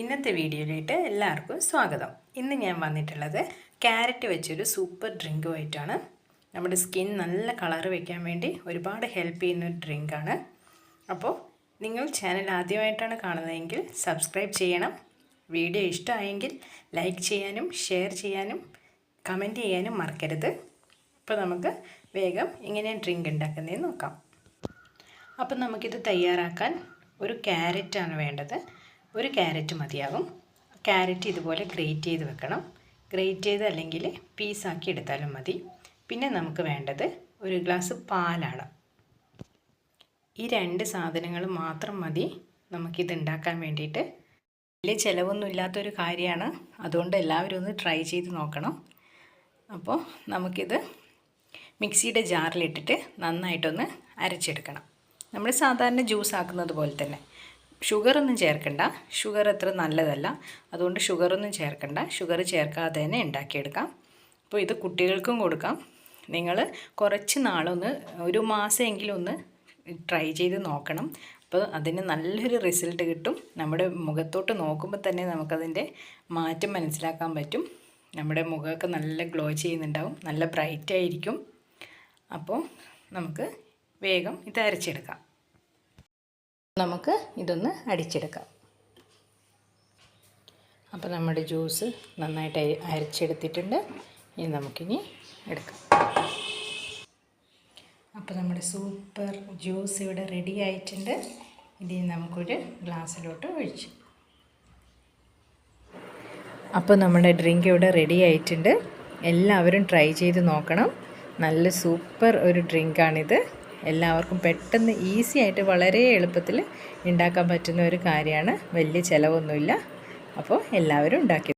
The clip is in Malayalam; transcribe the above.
ഇന്നത്തെ വീഡിയോയിലേക്ക് എല്ലാവർക്കും സ്വാഗതം. ഇന്ന് ഞാൻ വന്നിട്ടുള്ളത് ക്യാരറ്റ് വെച്ചൊരു സൂപ്പർ ഡ്രിങ്കുമായിട്ടാണ്. നമ്മുടെ സ്കിൻ നല്ല കളർ വയ്ക്കാൻ വേണ്ടി ഒരുപാട് ഹെൽപ്പ് ചെയ്യുന്ന ഒരു ഡ്രിങ്കാണ്. അപ്പോൾ നിങ്ങൾ ചാനൽ ആദ്യമായിട്ടാണ് കാണുന്നതെങ്കിൽ സബ്സ്ക്രൈബ് ചെയ്യണം. വീഡിയോ ഇഷ്ടമായെങ്കിൽ ലൈക്ക് ചെയ്യാനും ഷെയർ ചെയ്യാനും കമന്റ് ചെയ്യാനും മറക്കരുത്. അപ്പോൾ നമുക്ക് വേഗം ഇങ്ങനെ ഡ്രിങ്ക് ഉണ്ടാക്കുന്നതെന്ന് നോക്കാം. അപ്പം നമുക്കിത് തയ്യാറാക്കാൻ ഒരു ക്യാരറ്റാണ് വേണ്ടത്. ഒരു ക്യാരറ്റ് മതിയാകും ക്യാരറ്റ് ഇതുപോലെ ഗ്രേറ്റ് ചെയ്ത് വെക്കണം. ഗ്രേറ്റ് ചെയ്ത് അല്ലെങ്കിൽ പീസാക്കി എടുത്താലും മതി. പിന്നെ നമുക്ക് വേണ്ടത് ഒരു ഗ്ലാസ് പാലാണ്. ഈ രണ്ട് സാധനങ്ങൾ മാത്രം മതി നമുക്കിത് ഉണ്ടാക്കാൻ വേണ്ടിയിട്ട്. വലിയ ചിലവൊന്നും ഇല്ലാത്തൊരു കാര്യമാണ്. അതുകൊണ്ട് എല്ലാവരും ഒന്ന് ട്രൈ ചെയ്ത് നോക്കണം. അപ്പോൾ നമുക്കിത് മിക്സിയുടെ ജാറിലിട്ടിട്ട് നന്നായിട്ടൊന്ന് അരച്ചെടുക്കണം. നമ്മൾ സാധാരണ ജ്യൂസ് ആക്കുന്നത് പോലെ തന്നെ. ഷുഗറൊന്നും ചേർക്കണ്ട. ഷുഗർ അത്ര നല്ലതല്ല. അതുകൊണ്ട് ഷുഗറൊന്നും ചേർക്കണ്ട. ഷുഗർ ചേർക്കാതെ തന്നെ ഉണ്ടാക്കിയെടുക്കാം. അപ്പോൾ ഇത് കുട്ടികൾക്കും കൊടുക്കാം. നിങ്ങൾ കുറച്ച് നാളൊന്ന് ഒരു മാസമെങ്കിലും ഒന്ന് ട്രൈ ചെയ്ത് നോക്കണം. അപ്പോൾ അതിന് നല്ലൊരു റിസൾട്ട് കിട്ടും. നമ്മുടെ മുഖത്തോട്ട് നോക്കുമ്പോൾ തന്നെ നമുക്കതിന്റെ മാറ്റം മനസ്സിലാക്കാൻ പറ്റും. നമ്മുടെ മുഖമൊക്കെ നല്ല ഗ്ലോ ചെയ്യുന്നുണ്ടാവും. നല്ല ബ്രൈറ്റ് ആയിരിക്കും അപ്പോൾ നമുക്ക് വേഗം ഇത് അരച്ചെടുക്കാം. നമുക്ക് ഇതൊന്ന് അടിച്ചെടുക്കാം. അപ്പോൾ നമ്മുടെ ജ്യൂസ് നന്നായിട്ട് അരച്ചെടുത്തിട്ടുണ്ട്. ഇനി നമുക്കിനി എടുക്കാം. അപ്പോൾ നമ്മുടെ സൂപ്പർ ജ്യൂസ് ഇവിടെ റെഡി ആയിട്ടുണ്ട്. ഇതിൽ നമുക്കൊരു ഗ്ലാസ്സിലോട്ട് ഒഴിച്ചു. അപ്പോൾ നമ്മുടെ ഡ്രിങ്ക് ഇവിടെ റെഡി ആയിട്ടുണ്ട്. എല്ലാവരും ട്രൈ ചെയ്ത് നോക്കണം. നല്ല സൂപ്പർ ഒരു ഡ്രിങ്കാണിത് എല്ലാവർക്കും പെട്ടെന്ന് ഈസി ആയിട്ട് വളരെ എളുപ്പത്തിൽ ഉണ്ടാക്കാൻ പറ്റുന്ന ഒരു കാര്യമാണ്. വലിയ ചിലവൊന്നുമില്ല. അപ്പോൾ എല്ലാവരും ഉണ്ടാക്കി